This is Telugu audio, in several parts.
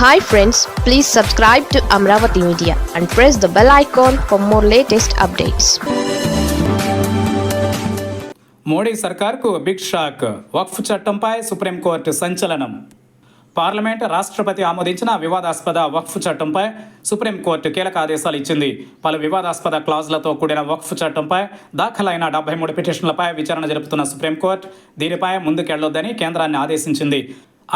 Hi friends please subscribe to Amaravati media and press the bell icon for more latest updates Modi సర్కార్కు big shock వక్ఫ్ చట్టంపై సుప్రీంకోర్టు సంచలనం. పార్లమెంట్ రాష్ట్రపతి ఆమోదించిన వివాదాస్పద వక్ఫ్ చట్టంపై సుప్రీంకోర్టు కీలక ఆదేశాలు ఇచ్చింది. పలు వివాదాస్పద క్లాజులతో కూడిన వక్ఫ్ చట్టంపై దాఖలైన డెబ్బై మూడు పిటిషన్లపై విచారణ జరుపుతున్న సుప్రీంకోర్టు దీనిపై ముందుకెళ్ళొద్దని కేంద్రాన్ని ఆదేశించింది.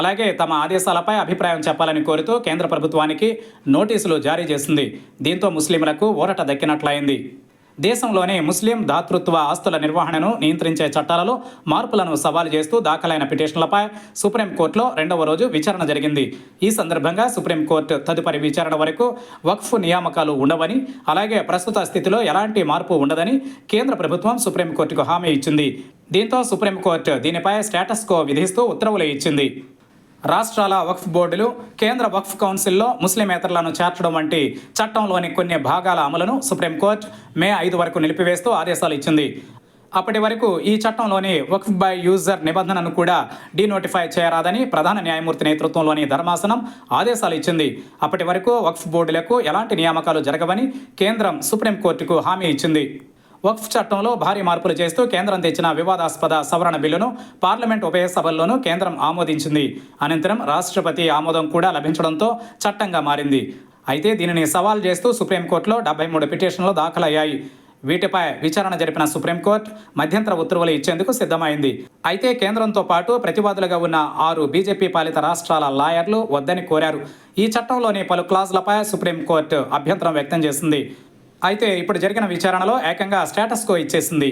అలాగే తమ ఆదేశాలపై అభిప్రాయం చెప్పాలని కోరుతూ కేంద్ర ప్రభుత్వానికి నోటీసులు జారీ చేసింది. దీంతో ముస్లింలకు ఊరట దక్కినట్లయింది. దేశంలోని ముస్లిం దాతృత్వ ఆస్తుల నిర్వహణను నియంత్రించే చట్టాలలో మార్పులను సవాలు చేస్తూ దాఖలైన పిటిషన్లపై సుప్రీంకోర్టులో రెండవ రోజు విచారణ జరిగింది. ఈ సందర్భంగా సుప్రీంకోర్టు తదుపరి విచారణ వరకు వక్ఫ్ నియామకాలు ఉండవని అలాగే ప్రస్తుత స్థితిలో ఎలాంటి మార్పు ఉండదని కేంద్ర ప్రభుత్వం సుప్రీంకోర్టుకు హామీ ఇచ్చింది. దీంతో సుప్రీంకోర్టు దీనిపై స్టేటస్ కో విధిస్తూ ఉత్తర్వులు ఇచ్చింది. రాష్ట్రాల వక్ఫ్ బోర్డులు కేంద్ర వక్ఫ్ కౌన్సిల్లో ముస్లిమేతరులను చేర్చడం వంటి చట్టంలోని కొన్ని భాగాల అమలును సుప్రీంకోర్టు మే ఐదు వరకు నిలిపివేస్తూ ఆదేశాలు ఇచ్చింది. అప్పటి వరకు ఈ చట్టంలోని వక్ఫ్ బై యూజర్ నిబంధనను కూడా డీనోటిఫై చేయరాదని ప్రధాన న్యాయమూర్తి నేతృత్వంలోని ధర్మాసనం ఆదేశాలు ఇచ్చింది. అప్పటి వరకు వక్ఫ్ బోర్డులకు ఎలాంటి నియామకాలు జరగవని కేంద్రం సుప్రీంకోర్టుకు హామీ ఇచ్చింది. వక్ఫ్ చట్టంలో భారీ మార్పులు చేస్తూ కేంద్రం తెచ్చిన వివాదాస్పద సవరణ బిల్లును పార్లమెంట్ ఉభయ సభల్లోనూ కేంద్రం ఆమోదించింది. అనంతరం రాష్ట్రపతి ఆమోదం కూడా లభించడంతో చట్టంగా మారింది. అయితే దీనిని సవాల్ చేస్తూ సుప్రీంకోర్టులో డెబ్బై మూడు పిటిషన్లు దాఖలయ్యాయి. వీటిపై విచారణ జరిపిన సుప్రీంకోర్టు మధ్యంతర ఉత్తర్వులు ఇచ్చేందుకు సిద్ధమైంది. అయితే కేంద్రంతో పాటు ప్రతివాదులుగా ఉన్న ఆరు బీజేపీ పాలిత రాష్ట్రాల లాయర్లు వద్దని కోరారు. ఈ చట్టంలోని పలు క్లాజులపై సుప్రీంకోర్టు అభ్యంతరం వ్యక్తం చేసింది. అయితే ఇప్పుడు జరిగిన విచారణలో ఏకంగా స్టేటస్ కో ఇచ్చేసింది.